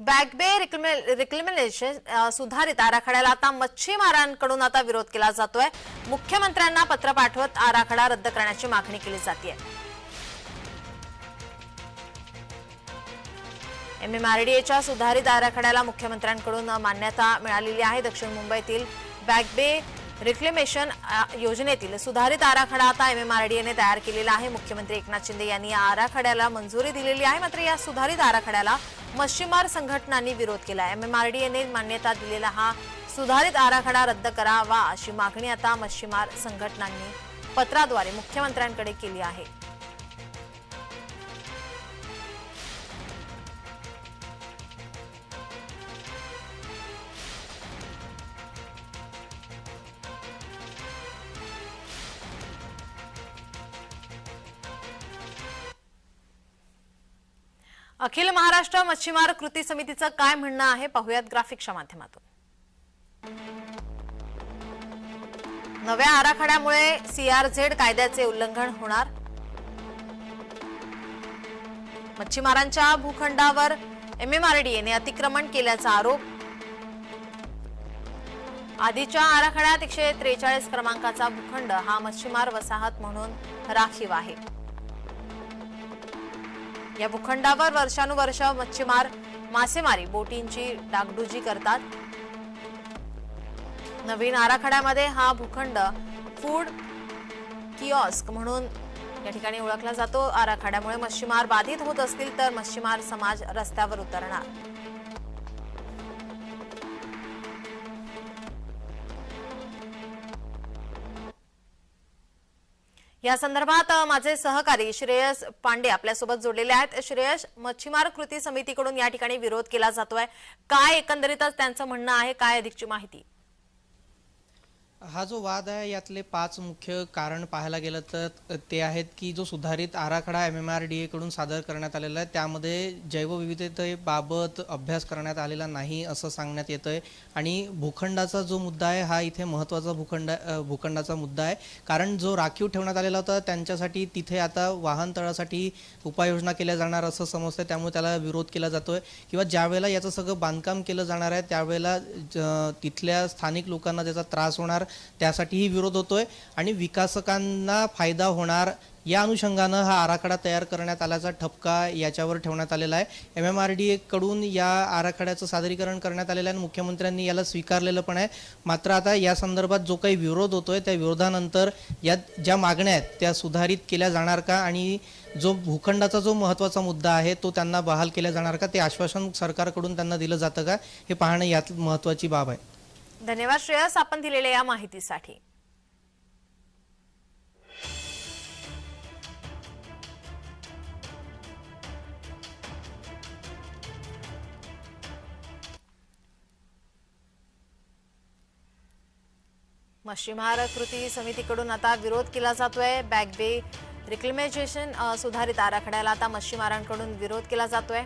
बॅकबे reclamation सुधारित आराखड्याला आता मच्छीमारांकडून आता विरोध केला जातोय. मुख्यमंत्र्यांना पत्र पाठवत आराखडा रद्द करण्याची मागणी केली जाते एमएमआरडीएच्या सुधारित आराखड्याला मुख्यमंत्र्यांकडून मान्यता मिळालेली आहे. दक्षिण मुंबईतील बॅकबे रिक्लेमेशन योजनेतील सुधारित आराखडा आता एम एम आर डी एने तयार केलेला आहे. मुख्यमंत्री एकनाथ शिंदे यांनी या आराखड्याला मंजुरी दिलेली आहे. मात्र या सुधारित आराखड्याला मच्छीमार संघटनांनी विरोध केला एम एम आर डी एने मान्यता दिलेला हा सुधारित आराखडा रद्द करावा अशी मागणी आता मच्छीमार संघटनांनी पत्राद्वारे मुख्यमंत्र्यांकडे केली आहे. अखिल महाराष्ट्र मच्छीमार कृती समितीचं काय म्हणणं आहे? पाहुयात ग्राफिक्सच्या माध्यमातून. नव्या आराखड्यामुळे सीआरझेड कायद्याचे उल्लंघन होणार. मच्छीमारांच्या भूखंडावर एमएमआरडीएने अतिक्रमण केल्याचा आरोप. आधीच्या आराखड्यात एकशे त्रेचाळीस क्रमांकाचा भूखंड हा मच्छीमार वसाहत म्हणून राखीव आहे. या भूखंडावर वर्षानुवर्ष मच्छीमार मासेमारी बोटींची डागडुजी करतात. नवीन आराखड्यामध्ये हा भूखंड फूड किऑस्क म्हणून या ठिकाणी ओळखला जातो. आराखड्यामुळे मच्छीमार बाधित होत असतील तर मच्छीमार समाज रस्त्यावर उतरणार. या संदर्भात माझे सहकारी श्रेयस पांडे आपल्यासोबत जोडलेले आहेत. श्रेयस मच्छीमार कृती समितीकडून या ठिकाणी विरोध केला जातोय. काय एकंदरीतच त्यांचं म्हणणं आहे? काय अधिकची माहिती? हा जो वाद आहे यातले पाच मुख्य कारण पाहायला गेलं तर ते आहेत की जो सुधारित आराखडा एम एम आर डी एकडून सादर करण्यात आलेला आहे त्यामध्ये जैवविविधतेबाबत अभ्यास करण्यात आलेला नाही असं सांगण्यात येतं आहे आणि भूखंडाचा जो मुद्दा आहे हा इथे महत्त्वाचा भूखंड भूखंडाचा मुद्दा आहे. कारण जो राखीव ठेवण्यात आलेला होता त्यांच्यासाठी तिथे आता वाहनतळासाठी उपाययोजना केल्या जाणार असं समजतं त्यामुळे त्याला विरोध केला जातो आहे किंवा ज्यावेळेला याचं सगळं बांधकाम केलं जाणार आहे त्यावेळेला ज- तिथल्या स्थानिक लोकांना त्याचा त्रास होणार. त्यासाठीही विरोध होतोय आणि विकासकांना फायदा होणार या अनुषंगानं हा आराखडा तयार करण्यात आल्याचा ठपका याच्यावर ठेवण्यात आलेला आहे. एम एम आर डी एकडून या आराखड्याचं सादरीकरण करण्यात आलेलं आहे आणि मुख्यमंत्र्यांनी याला स्वीकारलेलं पण आहे. मात्र आता या संदर्भात जो काही विरोध होतोय त्या विरोधानंतर या ज्या मागण्या आहेत त्या सुधारित केल्या जाणार का आणि जो भूखंडाचा जो महत्त्वाचा मुद्दा आहे तो त्यांना बहाल केला जाणार का? ते आश्वासन सरकारकडून त्यांना दिलं जातं का? हे पाहणं यात महत्त्वाची बाब आहे. धन्यवाद श्रेयस आपण दिलेल्या या माहितीसाठी. मच्छीमार कृती समितीकडून आता विरोध केला जातोय. बॅकबे रिक्लेमेशन सुधारित आराखड्याला आता मच्छीमारांकडून विरोध केला जातोय.